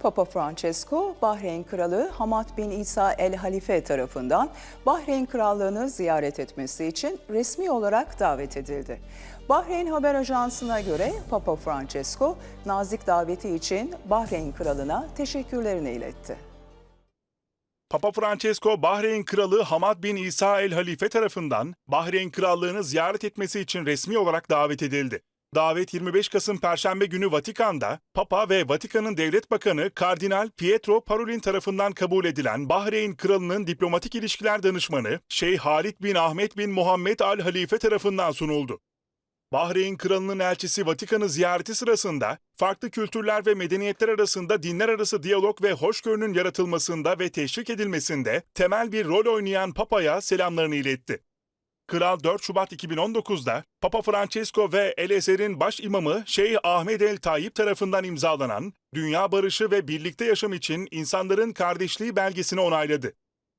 Papa Francesco, Bahreyn Kralı Hamad bin İsa El Halife tarafından Bahreyn Krallığını ziyaret etmesi için resmi olarak davet edildi. Bahreyn Haber Ajansı'na göre Papa Francesco, nazik daveti için Bahreyn Kralı'na teşekkürlerini iletti. Papa Francesco, Bahreyn Kralı Hamad bin İsa El Halife tarafından Bahreyn Krallığını ziyaret etmesi için resmi olarak davet edildi. Davet 25 Kasım Perşembe günü Vatikan'da Papa ve Vatikan'ın Devlet Bakanı Kardinal Pietro Parolin tarafından kabul edilen Bahreyn Kralı'nın diplomatik ilişkiler danışmanı Şeyh Halid bin Ahmet bin Muhammed Al Halife tarafından sunuldu. Bahreyn Kralı'nın elçisi Vatikan'ı ziyareti sırasında farklı kültürler ve medeniyetler arasında dinler arası diyalog ve hoşgörünün yaratılmasında ve teşvik edilmesinde temel bir rol oynayan Papa'ya selamlarını iletti. Kral 4 Şubat 2019'da Papa Francesco ve El Ezher'in baş imamı Şeyh Ahmed El Tayyip tarafından imzalanan Dünya Barışı ve Birlikte Yaşam için insanların kardeşliği belgesini onayladı.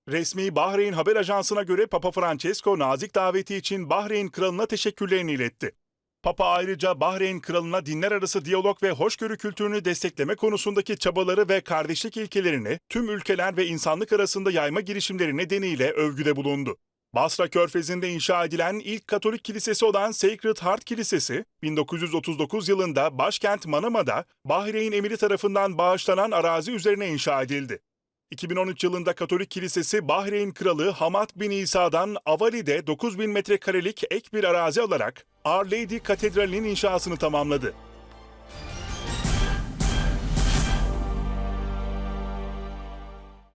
Resmi Bahreyn Haber Ajansı'na göre Papa Francesco nazik daveti için Bahreyn Kralı'na teşekkürlerini iletti. Papa ayrıca Bahreyn Kralı'na dinler arası diyalog ve hoşgörü kültürünü destekleme konusundaki çabaları ve kardeşlik ilkelerini tüm ülkeler ve insanlık arasında yayma girişimleri nedeniyle övgüde bulundu. Basra Körfezi'nde inşa edilen ilk Katolik kilisesi olan Sacred Heart Kilisesi, 1939 yılında başkent Manama'da Bahreyn emiri tarafından bağışlanan arazi üzerine inşa edildi. 2013 yılında Katolik Kilisesi Bahreyn Kralı Hamad bin İsa'dan Avali'de 9000 metrekarelik ek bir arazi alarak Our Lady Katedrali'nin inşasını tamamladı.